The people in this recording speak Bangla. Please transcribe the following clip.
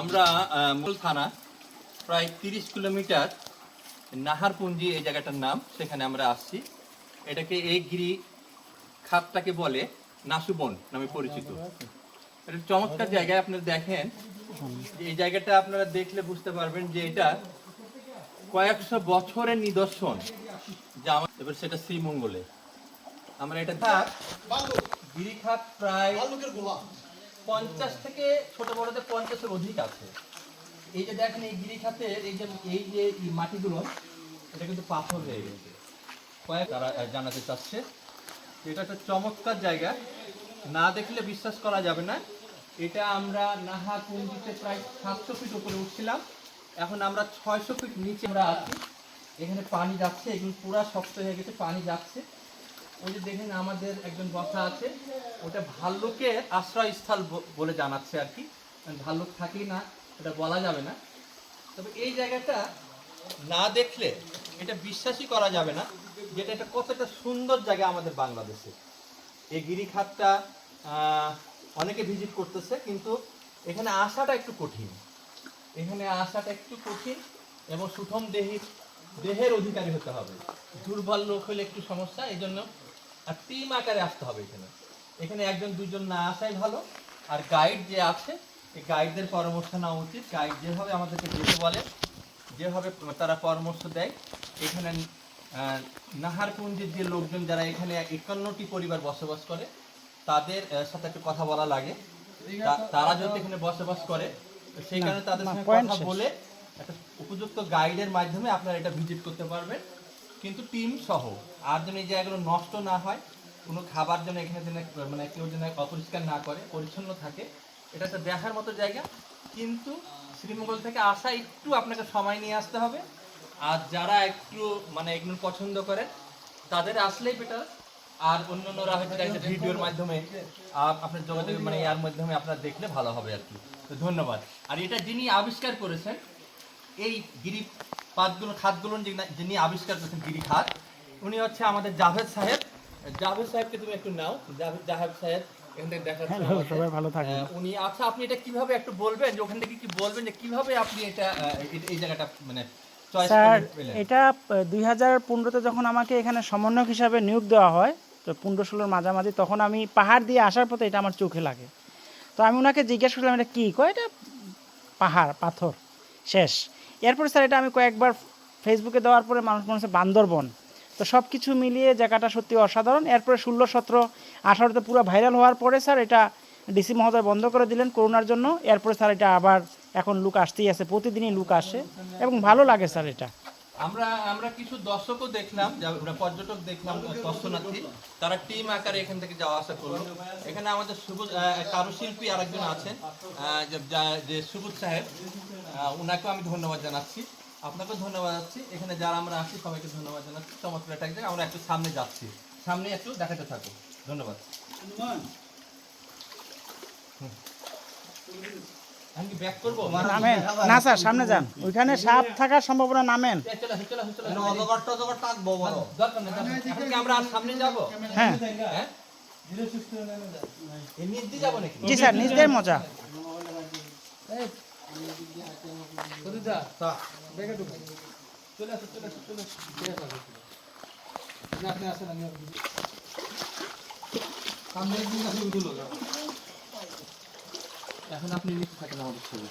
আমরা মূল থানা, প্রায় তিরিশ কিলোমিটার নাহারপুঞ্জি এই জায়গাটার নাম, সেখানে আমরা আসছি। এটাকে এই গিরি খাতটাকে বলে নাসুবন নামে পরিচিত। এটা চমৎকার জায়গায় আপনারা দেখেন। এই জায়গাটা আপনারা দেখলে বুঝতে পারবেন যে এটা কয়েকশো বছরের নিদর্শন। যা এবার সেটা শ্রীমঙ্গলে। আমরা এটা গিরিখাত প্রায় পঞ্চাশ থেকে ছোট বড়দের পঞ্চাশের অধিক আছে। এই যে দেখেন, এই গিরিখাতের এই যে এই যে মাটিগুলো, এটা কিন্তু পাথর হয়ে গেছে। কয়েক তারা জানাতে চাচ্ছে। এটা একটা চমৎকার জায়গা। না দেখলে বিশ্বাস করা যাবে না। এটা আমরা নাহা কুঞ্জিতে প্রায় সাতশো ফিট উপরে উঠছিলাম। এখন আমরা ছয়শো ফিট নিচে আমরা আছি। এখানে পানি যাচ্ছে, এগুলো পুরা শক্ত হয়ে গেছে, পানি যাচ্ছে। ওই যে দেখেন আমাদের একজন বসা আছে, ওটা ভাল্লুকের আশ্রয়স্থল বলে জানাচ্ছে আর কি। ভাল্লুক থাকেই না, এটা বলা যাবে না। তবে এই জায়গাটা না দেখলে এটা বিশ্বাসই করা যাবে না, যেটা এটা কতটা সুন্দর জায়গা আমাদের বাংলাদেশে। এই গিরিখাতটা অনেকে ভিজিট করতেছে, কিন্তু এখানে আসাটা একটু কঠিন। এখানে আসাটা একটু কঠিন এবং সুঠম দেহি দেহের অধিকারী হতে হবে। দুর্বল লোক হলে একটু সমস্যা এই জন্য আর টিম আকারে আসতে হবে এখানে। এখানে একজন দুজন না আসাই ভালো। আর গাইড যে আছে এই গাইডদের পরামর্শ নেওয়া উচিত। গাইড যেভাবে আমাদেরকে যেতে বলে যেভাবে তারা পরামর্শ দেয় এখানে আহ, নাহারকুঞ্জের যে লোকজন যারা এখানে একান্নটি পরিবার বসবাস করে তাদের সাথে একটু কথা বলা লাগে। তারা যদি এখানে বসবাস করে সেই কারণে তাদের সঙ্গে কথা বলে একটা উপযুক্ত গাইডের মাধ্যমে আপনারা এটা ভিজিট করতে পারবেন। কিন্তু টিম সহ আর যেন এই জায়গাগুলো নষ্ট না হয় কোনো খাবার যেন এখানে যেন মানে কেউ যেন অপরিষ্কার না করে পরিচ্ছন্ন থাকে এটা একটা দেখার মতো জায়গা। কিন্তু শ্রীমঙ্গল থেকে আসা একটু আপনাকে সময় নিয়ে আসতে হবে। আর যারা একটু মানে এগুলো পছন্দ করেন তাদের আসলেই বেটার আর অন্য অন্যরা হয়তো ভিডিওর মাধ্যমে আপনার যোগাযোগ মানে ইয়ার মাধ্যমে আপনারা দেখলে ভালো হবে আর কি। তো ধন্যবাদ। আর এটা যিনি আবিষ্কার করেছেন এই গিরি পাতগুলো খাতগুলো যিনি- আবিষ্কার করেছেন গিরি খাত উনি হচ্ছে আমাদের জাভেদ সাহেব। জাভেদ সাহেবকে তুমি একটু নাও। জাভেদ জাহেদ সাহেব। সবাই ভালো উনি আচ্ছা আপনি এটা কীভাবে একটু বলবেন যে ওখান থেকে কি বলবেন যে কীভাবে আপনি এটা এই- এই জায়গাটা মানে স্যার এটা দুই হাজার পনেরোতে যখন আমাকে এখানে সমন্বয়ক হিসাবে নিয়োগ দেওয়া হয় তো পনেরো ষোলোর মাঝামাঝি তখন আমি পাহাড় দিয়ে আসার পথে এটা আমার চোখে লাগে। তো আমি ওনাকে জিজ্ঞেস করলাম এটা কী? কয় এটা পাহাড় পাথর শেষ। এরপরে স্যার, এটা আমি কয়েকবার ফেসবুকে দেওয়ার পরে মানুষ মনে হচ্ছে বান্দরবন। তো সব কিছু মিলিয়ে জায়গাটা সত্যি অসাধারণ। এরপরে ষোলো সতেরো আঠারোতে পুরো ভাইরাল হওয়ার পরে স্যার, এটা ডিসি মহোদয় বন্ধ করে দিলেন করোনার জন্য। এরপরে স্যার, এটা আবার এখন লুক আসতেই আছে, প্রতিদিনই লুক আসে এবং ভালো লাগে স্যার এটা। আমরা আমরা কিছু দর্শকও দেখলাম আমরা পর্যটক দেখলাম দর্শনার্থী। তারা টিম আকারে এখান থেকে যাওয়া আসা করল। এখানে আমাদের আহ, কারুশিল্পী আরেকজন আছেন যে- সুবুজ সাহেব। ওনাকেও আমি ধন্যবাদ জানাচ্ছি। আপনাকেও ধন্যবাদ জানাচ্ছি। এখানে যারা আমরা আছি সবাইকে ধন্যবাদ জানাচ্ছি। চমৎকার একটা জায়গা। আমরা একটু সামনে যাচ্ছি। সামনে একটু দেখাতে থাকো। ধন্যবাদ। হুম। না স্যার সামনে যান। ওইখানে সাপ থাকার সম্ভাবনা নামেন। সামনে হ্যাঁ। হ্যাঁ? জি স্যার নিজদের মজা। চলে আসো চলে আসো চলে আসো এখন আপনি নিচে থাকেন আমাদের ছবি।